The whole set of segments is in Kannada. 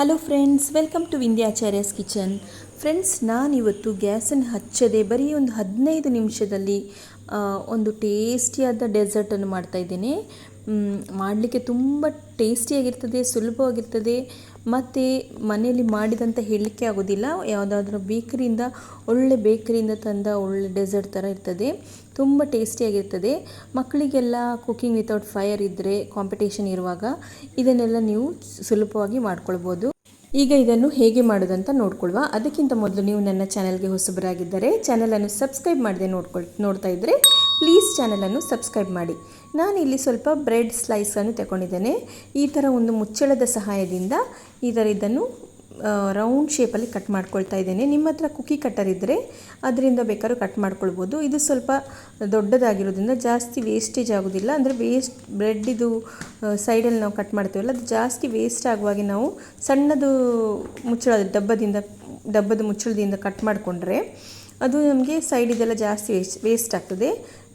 Hello friends welcome to Vindhyacharya's kitchen friends ನಾನಿವತ್ತು ಗ್ಯಾಸನ್ನು ಹಚ್ಚದೆ ಬರೀ ಒಂದು ಹದಿನೈದು ನಿಮಿಷದಲ್ಲಿ ಒಂದು ಟೇಸ್ಟಿಯಾದ ಡೆಸರ್ಟನ್ನು ಮಾಡ್ತಾಯಿದ್ದೇನೆ ಮಾಡಲಿಕ್ಕೆ ತುಂಬ ಟೇಸ್ಟಿಯಾಗಿರ್ತದೆ, ಸುಲಭವಾಗಿರ್ತದೆ. ಮತ್ತು ಮನೆಯಲ್ಲಿ ಮಾಡಿದಂತ ಹೇಳಲಿಕ್ಕೆ ಆಗೋದಿಲ್ಲ. ಯಾವುದಾದ್ರೂ ಬೇಕರಿಯಿಂದ, ಒಳ್ಳೆ ಬೇಕರಿಯಿಂದ ತಂದ ಒಳ್ಳೆ ಡೆಸರ್ಟ್ ಥರ ಇರ್ತದೆ. ತುಂಬ ಟೇಸ್ಟಿಯಾಗಿರ್ತದೆ ಮಕ್ಕಳಿಗೆಲ್ಲ ಕುಕಿಂಗ್ ವಿತೌಟ್ ಫೈರ್ ಇದ್ದರೆ ಕಾಂಪಿಟೇಷನ್ ಇರುವಾಗ ಇದನ್ನೆಲ್ಲ ನೀವು ಸುಲಭವಾಗಿ ಮಾಡ್ಕೊಳ್ಬೋದು. ಈಗ ಇದನ್ನು ಹೇಗೆ ಮಾಡೋದಂತ ನೋಡ್ಕೊಳ್ವಾ. ಅದಕ್ಕಿಂತ ಮೊದಲು ನೀವು ನನ್ನ ಚಾನಲ್ಗೆ ಹೊಸಬರಾಗಿದ್ದರೆ ಚಾನಲನ್ನು ಸಬ್ಸ್ಕ್ರೈಬ್ ಮಾಡದೆ ನೋಡ್ಕೊಳ್, ನೋಡ್ತಾ ಇದ್ದರೆ ಪ್ಲೀಸ್ ಚಾನಲನ್ನು ಸಬ್ಸ್ಕ್ರೈಬ್ ಮಾಡಿ. ನಾನು ಇಲ್ಲಿ ಸ್ವಲ್ಪ ಬ್ರೆಡ್ ಸ್ಲೈಸನ್ನು ತಗೊಂಡಿದ್ದೇನೆ. ಈ ಥರ ಒಂದು ಮುಚ್ಚಳದ ಸಹಾಯದಿಂದ ಈ ಥರ ಇದನ್ನು ರೌಂಡ್ ಶೇಪಲ್ಲಿ ಕಟ್ ಮಾಡ್ಕೊಳ್ತಾ ಇದ್ದೇನೆ. ನಿಮ್ಮ ಹತ್ರ ಕುಕ್ಕಿ ಕಟ್ಟರ್ ಇದ್ದರೆ ಅದರಿಂದ ಬೇಕಾದ್ರೂ ಕಟ್ ಮಾಡ್ಕೊಳ್ಬೋದು. ಇದು ಸ್ವಲ್ಪ ದೊಡ್ಡದಾಗಿರೋದ್ರಿಂದ ಜಾಸ್ತಿ ವೇಸ್ಟೇಜ್ ಆಗೋದಿಲ್ಲ. ಅಂದರೆ ವೇಸ್ಟ್ ಬ್ರೆಡ್ಡಿದು ಸೈಡಲ್ಲಿ ನಾವು ಕಟ್ ಮಾಡ್ತೀವಲ್ಲ, ಅದು ಜಾಸ್ತಿ ವೇಸ್ಟ್ ಆಗುವಾಗೆ ನಾವು ಸಣ್ಣದು ಮುಚ್ಚಳ ಡಬ್ಬದಿಂದ, ಡಬ್ಬದ ಮುಚ್ಚಳದಿಂದ ಕಟ್ ಮಾಡಿಕೊಂಡ್ರೆ ಅದು ನಮಗೆ ಸೈಡಿದೆಲ್ಲ ಜಾಸ್ತಿ ವೇಸ್ಟ್ ವೇಸ್ಟ್ ಆಗ್ತದೆ.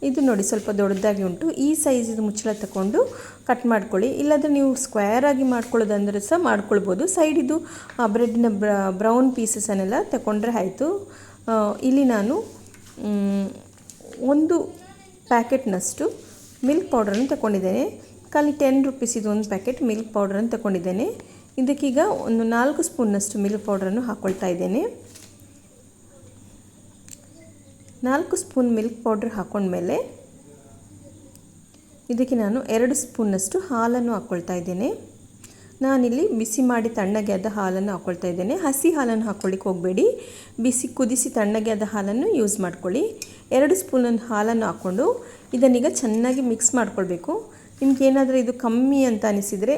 ಇದು ನೋಡಿ ಸ್ವಲ್ಪ ದೊಡ್ಡದಾಗಿ ಉಂಟು. ಈ ಸೈಜಿದು ಮುಚ್ಚಳ ತಗೊಂಡು ಕಟ್ ಮಾಡ್ಕೊಳ್ಳಿ. ಇಲ್ಲಾಂದರೆ ನೀವು ಸ್ಕ್ವೇರ್ ಆಗಿ ಮಾಡ್ಕೊಳ್ಳೋದಂದ್ರೆ ಸಹ ಮಾಡ್ಕೊಳ್ಬೋದು. ಸೈಡಿದು ಬ್ರೆಡ್ನ ಬ್ರೌನ್ ಪೀಸಸನ್ನೆಲ್ಲ ತಗೊಂಡ್ರೆ ಆಯಿತು. ಇಲ್ಲಿ ನಾನು ಒಂದು ಪ್ಯಾಕೆಟ್ನಷ್ಟು ಮಿಲ್ಕ್ ಪೌಡ್ರನ್ನು ತಗೊಂಡಿದ್ದೇನೆ ಖಾಲಿ ಟೆನ್ ರುಪೀಸಿದು ಒಂದು ಪ್ಯಾಕೆಟ್ ಮಿಲ್ಕ್ ಪೌಡ್ರನ್ನು ತಗೊಂಡಿದ್ದೇನೆ ಇದಕ್ಕೀಗ ಒಂದು ನಾಲ್ಕು ಸ್ಪೂನ್ನಷ್ಟು ಮಿಲ್ಕ್ ಪೌಡ್ರನ್ನು ಹಾಕ್ಕೊಳ್ತಾ ಇದ್ದೇನೆ. ನಾಲ್ಕು ಸ್ಪೂನ್ ಮಿಲ್ಕ್ ಪೌಡ್ರ್ ಹಾಕ್ಕೊಂಡ್ಮೇಲೆ ಇದಕ್ಕೆ ನಾನು ಎರಡು ಸ್ಪೂನ್ನಷ್ಟು ಹಾಲನ್ನು ಹಾಕ್ಕೊಳ್ತಾ ಇದ್ದೇನೆ. ನಾನಿಲ್ಲಿ ಬಿಸಿ ಮಾಡಿ ತಣ್ಣಗೆ ಆದ ಹಾಲನ್ನು ಹಾಕ್ಕೊಳ್ತಾ ಇದ್ದೇನೆ. ಹಸಿ ಹಾಲನ್ನು ಹಾಕ್ಕೊಳ್ಳಿಕ್ಕೆ ಹೋಗಬೇಡಿ. ಬಿಸಿ ಕುದಿಸಿ ತಣ್ಣಗೆ ಆದ ಹಾಲನ್ನು ಯೂಸ್ ಮಾಡ್ಕೊಳ್ಳಿ. ಎರಡು ಸ್ಪೂನನ್ನು ಹಾಲನ್ನು ಹಾಕ್ಕೊಂಡು ಇದನ್ನೀಗ ಚೆನ್ನಾಗಿ ಮಿಕ್ಸ್ ಮಾಡ್ಕೊಳ್ಬೇಕು. ನಿಮಗೇನಾದರೂ ಇದು ಕಮ್ಮಿ ಅಂತ ಅನಿಸಿದರೆ,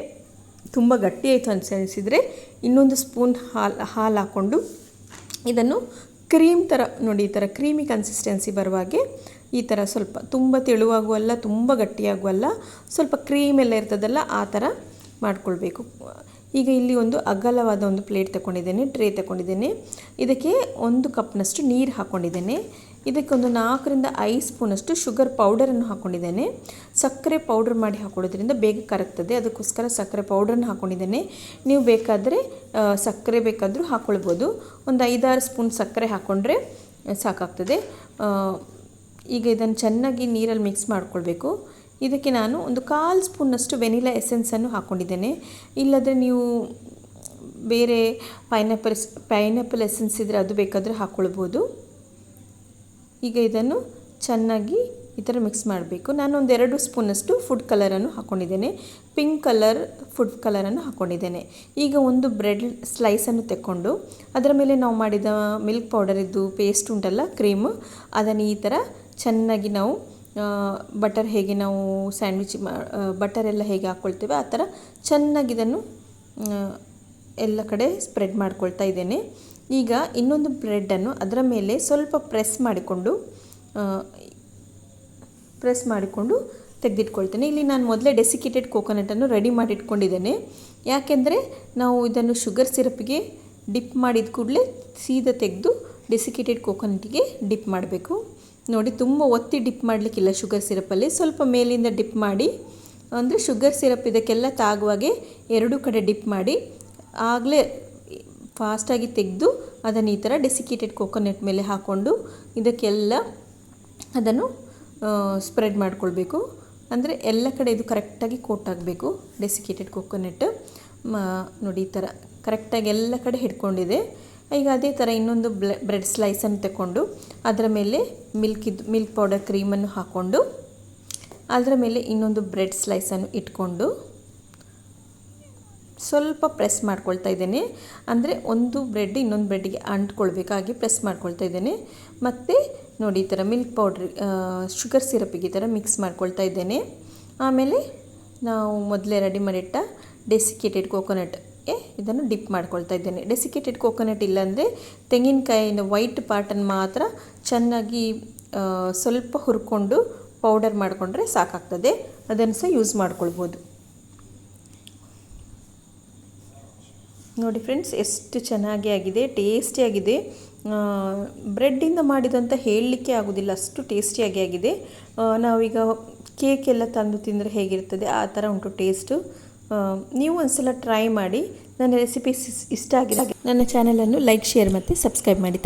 ತುಂಬ ಗಟ್ಟಿ ಆಯಿತು ಅಂತ ಅನಿಸಿದರೆ ಇನ್ನೊಂದು ಸ್ಪೂನ್ ಹಾಲು ಹಾಲು ಹಾಕ್ಕೊಂಡು ಇದನ್ನು ಕ್ರೀಮ್ ಥರ, ನೋಡಿ ಈ ಥರ ಕ್ರೀಮಿ ಕನ್ಸಿಸ್ಟೆನ್ಸಿ ಬರುವಾಗೆ ಈ ಥರ ಸ್ವಲ್ಪ ತುಂಬ ತೆಳುವಾಗುವಲ್ಲ, ತುಂಬ ಗಟ್ಟಿಯಾಗುವಲ್ಲ, ಸ್ವಲ್ಪ ಕ್ರೀಮ್ ಎಲ್ಲ ಇರ್ತದಲ್ಲ, ಆ ಥರ ಮಾಡ್ಕೊಳ್ಬೇಕು. ಈಗ ಇಲ್ಲಿ ಒಂದು ಅಗಲವಾದ ಒಂದು ಪ್ಲೇಟ್ ತಗೊಂಡಿದ್ದೇನೆ ಟ್ರೇ ತಗೊಂಡಿದ್ದೇನೆ ಇದಕ್ಕೆ ಒಂದು ಕಪ್ನಷ್ಟು ನೀರು ಹಾಕ್ಕೊಂಡಿದ್ದೇನೆ ಇದಕ್ಕೆ ಒಂದು ನಾಲ್ಕರಿಂದ ಐದು ಸ್ಪೂನಷ್ಟು ಶುಗರ್ ಪೌಡರನ್ನು ಹಾಕ್ಕೊಂಡಿದ್ದೇನೆ ಸಕ್ಕರೆ ಪೌಡರ್ ಮಾಡಿ ಹಾಕೊಳ್ಳೋದ್ರಿಂದ ಬೇಗ ಕರಗ್ತದೆ. ಅದಕ್ಕೋಸ್ಕರ ಸಕ್ಕರೆ ಪೌಡರನ್ನು ಹಾಕ್ಕೊಂಡಿದ್ದೇನೆ ನೀವು ಬೇಕಾದರೆ ಸಕ್ಕರೆ ಬೇಕಾದರೂ ಹಾಕ್ಕೊಳ್ಬೋದು ಒಂದು ಐದಾರು ಸ್ಪೂನ್ ಸಕ್ಕರೆ ಹಾಕ್ಕೊಂಡ್ರೆ ಸಾಕಾಗ್ತದೆ. ಈಗ ಇದನ್ನು ಚೆನ್ನಾಗಿ ನೀರಲ್ಲಿ ಮಿಕ್ಸ್ ಮಾಡ್ಕೊಳ್ಬೇಕು. ಇದಕ್ಕೆ ನಾನು ಒಂದು ಕಾಲು ಸ್ಪೂನಷ್ಟು ವೆನಿಲಾ ಎಸೆನ್ಸನ್ನು ಹಾಕ್ಕೊಂಡಿದ್ದೇನೆ ಇಲ್ಲದ್ರೆ ನೀವು ಬೇರೆ ಪೈನಾಪಲ್ ಪೈನಾಪಲ್ ಎಸೆನ್ಸ್ ಇದ್ದರೆ ಅದು ಬೇಕಾದರೆ ಹಾಕ್ಕೊಳ್ಬೋದು ಈಗ ಇದನ್ನು ಚೆನ್ನಾಗಿ ಈ ಥರ ಮಿಕ್ಸ್ ಮಾಡಬೇಕು. ನಾನು ಎರಡು ಸ್ಪೂನಷ್ಟು ಫುಡ್ ಕಲರನ್ನು ಹಾಕ್ಕೊಂಡಿದ್ದೇನೆ ಪಿಂಕ್ ಕಲರ್ ಫುಡ್ ಕಲರನ್ನು ಹಾಕ್ಕೊಂಡಿದ್ದೇನೆ ಈಗ ಒಂದು ಬ್ರೆಡ್ ಸ್ಲೈಸನ್ನು ತೆಕ್ಕೊಂಡು ಅದರ ಮೇಲೆ ನಾವು ಮಾಡಿದ ಮಿಲ್ಕ್ ಪೌಡರಿದ್ದು ಪೇಸ್ಟ್ ಉಂಟಲ್ಲ, ಕ್ರೀಮ್, ಅದನ್ನು ಈ ಥರ ಚೆನ್ನಾಗಿ ನಾವು ಬಟರ್ ಹೇಗೆ ನಾವು ಸ್ಯಾಂಡ್ವಿಚ್ ಬಟರ್ ಎಲ್ಲ ಹೇಗೆ ಹಾಕ್ಕೊಳ್ತೇವೆ, ಆ ಥರ ಚೆನ್ನಾಗಿ ಇದನ್ನು ಎಲ್ಲ ಕಡೆ ಸ್ಪ್ರೆಡ್ ಮಾಡ್ಕೊಳ್ತಾ ಇದ್ದೇನೆ. ಈಗ ಇನ್ನೊಂದು ಬ್ರೆಡ್ಡನ್ನು ಅದರ ಮೇಲೆ ಸ್ವಲ್ಪ ಪ್ರೆಸ್ ಮಾಡಿಕೊಂಡು ಪ್ರೆಸ್ ಮಾಡಿಕೊಂಡು ತೆಗೆದಿಟ್ಕೊಳ್ತೇನೆ. ಇಲ್ಲಿ ನಾನು ಮೊದಲೇ ಡೆಸಿಕೇಟೆಡ್ ಕೋಕೋನಟನ್ನು ರೆಡಿ ಮಾಡಿಟ್ಕೊಂಡಿದ್ದೇನೆ. ಯಾಕೆಂದರೆ ನಾವು ಇದನ್ನು ಶುಗರ್ ಸಿರಪ್ಗೆ ಡಿಪ್ ಮಾಡಿದ ಕೂಡಲೇ ಸೀದಾ ತೆಗೆದು ಡೆಸಿಕೇಟೆಡ್ ಕೋಕೋನಟಿಗೆ ಡಿಪ್ ಮಾಡಬೇಕು. ನೋಡಿ, ತುಂಬ ಒತ್ತಿ ಡಿಪ್ ಮಾಡಲಿಕ್ಕಿಲ್ಲ ಶುಗರ್ ಸಿರಪಲ್ಲಿ ಸ್ವಲ್ಪ ಮೇಲಿಂದ ಡಿಪ್ ಮಾಡಿ, ಅಂದರೆ ಶುಗರ್ ಸಿರಪ್ ಇದಕ್ಕೆಲ್ಲ ತಾಗುವಾಗೆ ಎರಡೂ ಕಡೆ ಡಿಪ್ ಮಾಡಿ, ಆಗಲೇ ಫಾಸ್ಟಾಗಿ ತೆಗೆದು ಅದನ್ನು ಈ ಥರ ಡೆಸಿಕೇಟೆಡ್ ಕೋಕೋನಟ್ ಮೇಲೆ ಹಾಕ್ಕೊಂಡು ಇದಕ್ಕೆಲ್ಲ ಅದನ್ನು ಸ್ಪ್ರೆಡ್ ಮಾಡಿಕೊಳ್ಬೇಕು. ಅಂದರೆ ಎಲ್ಲ ಕಡೆ ಇದು ಕರೆಕ್ಟಾಗಿ ಕೋಟ್ ಆಗಬೇಕು ಡೆಸಿಕೇಟೆಡ್ ಕೋಕೋನಟ್ ನೋಡಿ ಈ ಥರ ಕರೆಕ್ಟಾಗಿ ಎಲ್ಲ ಕಡೆ ಹಿಡ್ಕೊಂಡಿದೆ. ಈಗ ಅದೇ ಥರ ಇನ್ನೊಂದು ಬ್ರೆಡ್ ಸ್ಲೈಸನ್ನು ತಗೊಂಡು ಅದರ ಮೇಲೆ ಮಿಲ್ಕ್ ಇದು ಮಿಲ್ಕ್ ಪೌಡರ್ ಕ್ರೀಮನ್ನು ಹಾಕ್ಕೊಂಡು ಅದರ ಮೇಲೆ ಇನ್ನೊಂದು ಬ್ರೆಡ್ ಸ್ಲೈಸನ್ನು ಇಟ್ಕೊಂಡು ಸ್ವಲ್ಪ ಪ್ರೆಸ್ ಮಾಡ್ಕೊಳ್ತಾ ಇದ್ದೇನೆ. ಅಂದರೆ ಒಂದು ಬ್ರೆಡ್ ಇನ್ನೊಂದು ಬ್ರೆಡ್ಗೆ ಅಂಟ್ಕೊಳ್ಬೇಕಾಗಿ ಪ್ರೆಸ್ ಮಾಡ್ಕೊಳ್ತಾ ಇದ್ದೇನೆ. ಮತ್ತು ನೋಡಿ ಈ ಥರ ಮಿಲ್ಕ್ ಪೌಡ್ರ್ ಶುಗರ್ ಸಿರಪಿಗೆ ಈ ಥರ ಮಿಕ್ಸ್ ಮಾಡ್ಕೊಳ್ತಾ ಇದ್ದೇನೆ. ಆಮೇಲೆ ನಾವು ಮೊದಲೇ ರೆಡಿ ಮಾಡಿಟ್ಟ ಡೆಸಿಕೇಟೆಡ್ ಕೋಕೋನಟ್ಗೆ ಇದನ್ನು ಡಿಪ್ ಮಾಡ್ಕೊಳ್ತಾ ಇದ್ದೇನೆ. ಡೆಸಿಕೇಟೆಡ್ ಕೋಕೋನಟ್ ಇಲ್ಲಾಂದರೆ ತೆಂಗಿನಕಾಯಿನ ವೈಟ್ ಪಾರ್ಟನ್ನು ಮಾತ್ರ ಚೆನ್ನಾಗಿ ಸ್ವಲ್ಪ ಹುರ್ಕೊಂಡು ಪೌಡರ್ ಮಾಡಿಕೊಂಡ್ರೆ ಸಾಕಾಗ್ತದೆ. ಅದನ್ನು ಸಹ ಯೂಸ್ ಮಾಡ್ಕೊಳ್ಬೋದು. ನೋಡಿ ಫ್ರೆಂಡ್ಸ್ ಎಷ್ಟು ಚೆನ್ನಾಗಿ ಆಗಿದೆ ಟೇಸ್ಟಿಯಾಗಿದೆ ಬ್ರೆಡ್ಡಿಂದ ಮಾಡಿದಂತ ಹೇಳಲಿಕ್ಕೆ ಆಗೋದಿಲ್ಲ, ಅಷ್ಟು ಟೇಸ್ಟಿಯಾಗಿ ಆಗಿದೆ. ನಾವೀಗ ಕೇಕೆಲ್ಲ ತಂದು ತಿಂದರೆ ಹೇಗಿರ್ತದೆ, ಆ ಥರ ಉಂಟು ಟೇಸ್ಟು ನೀವು ಒಂದ್ಸಲ ಟ್ರೈ ಮಾಡಿ. ನನ್ನ ರೆಸಿಪೀಸ್ ಇಷ್ಟ ಆಗಿದೆ ನನ್ನ ಚಾನಲನ್ನು ಲೈಕ್ ಶೇರ್ ಮತ್ತು ಸಬ್ಸ್ಕ್ರೈಬ್ ಮಾಡಿ.